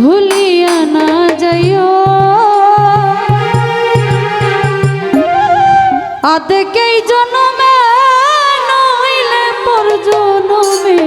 ভুলিয়া না যাইও। আদেকেই জনমে নইলে পর জনমে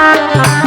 Música